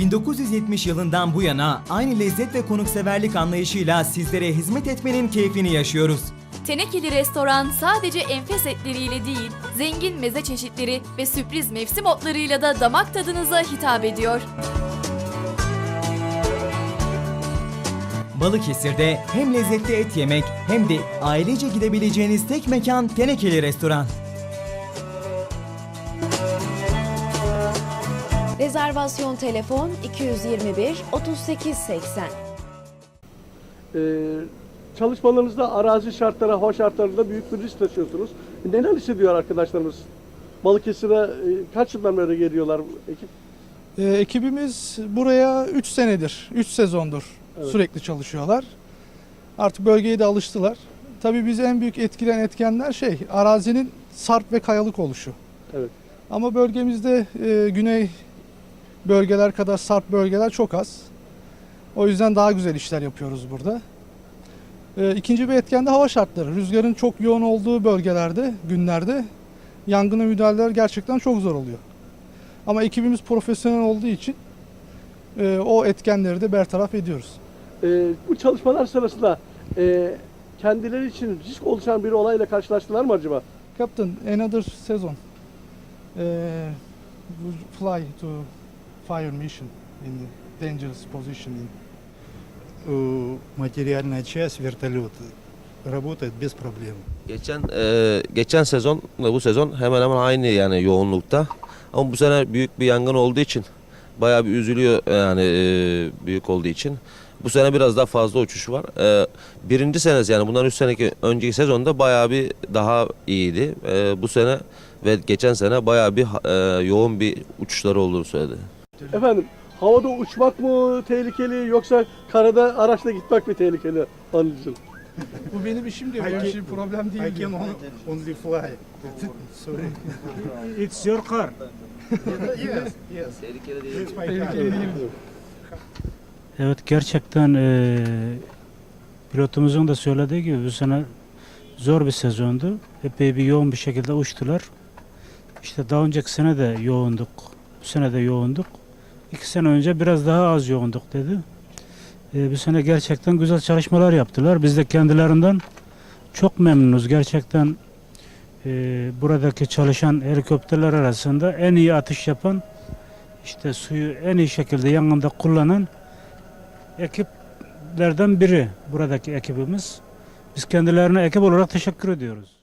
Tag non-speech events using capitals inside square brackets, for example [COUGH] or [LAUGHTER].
1970 yılından bu yana aynı lezzet ve konukseverlik anlayışıyla sizlere hizmet etmenin keyfini yaşıyoruz. Tenekeli Restoran sadece enfes etleriyle değil, zengin meze çeşitleri ve sürpriz mevsim otlarıyla da damak tadınıza hitap ediyor. Balıkesir'de hem lezzetli et yemek hem de ailece gidebileceğiniz tek mekan Tenekeli Restoran. Rezervasyon telefon 221 38 80. Ee, çalışmalarınızda arazi şartları, hava şartlarında büyük bir risk taşıyorsunuz. Neler hissediyor arkadaşlarımız? Balıkesir'e e, kaç yıldan beri geliyorlar ekip? Ee, ekibimiz buraya 3 senedir, 3 sezondur Evet. sürekli çalışıyorlar. Artık bölgeye de alıştılar. Tabii bizi en büyük etkileyen etkenler şey, arazinin sarp ve kayalık oluşu. Evet. Ama bölgemizde e, güney bölgeler kadar sarp bölgeler çok az. O yüzden daha güzel işler yapıyoruz burada. E, ikinci bir etken de hava şartları. Rüzgarın çok yoğun olduğu bölgelerde, günlerde yangına müdahaleler gerçekten çok zor oluyor. Ama ekibimiz profesyonel olduğu için e, o etkenleri de bertaraf ediyoruz. Ee, bu çalışmalar sırasında e, kendileri için risk oluşan bir olayla karşılaştılar mı acaba? Captain, another season. We fly to fire mission in dangerous position. In Э, материальная часть вертолета работает без проблем. Geçen e, geçen sezonla bu sezon hemen hemen aynı yani yoğunlukta. Ama bu sene büyük bir yangın olduğu için bayağı bir üzülüyor yani e, büyük olduğu için. Bu sene biraz daha fazla uçuş var. E, birinci senesi yani bundan 3 seneki önceki sezonda bayağı bir daha iyiydi. E, bu sene ve geçen sene bayağı bir e, yoğun bir uçuşları olduğunu söyledi. Efendim havada uçmak mı tehlikeli yoksa karada araçla gitmek mi tehlikeli anlayacağım. Bu benim işim diyor. Benim için problem I değil diyor. can on- only fly. Sorry. It's your car. [LAUGHS] yes, yes. Tehlikeli değil. Evet gerçekten eee pilotumuzun da söylediği gibi bu sene zor bir sezondu. Epey bir yoğun bir şekilde uçtular. İşte daha önceki sene de yoğunduk. Bu sene de yoğunduk. İki sene önce biraz daha az yoğunduk dedi. Eee bu sene gerçekten güzel çalışmalar yaptılar. Biz de kendilerinden çok memnunuz. Gerçekten eee, buradaki çalışan helikopterler arasında en iyi atış yapan işte suyu en iyi şekilde yangında kullanan ekiplerden biri buradaki ekibimiz. Biz kendilerine ekip olarak teşekkür ediyoruz.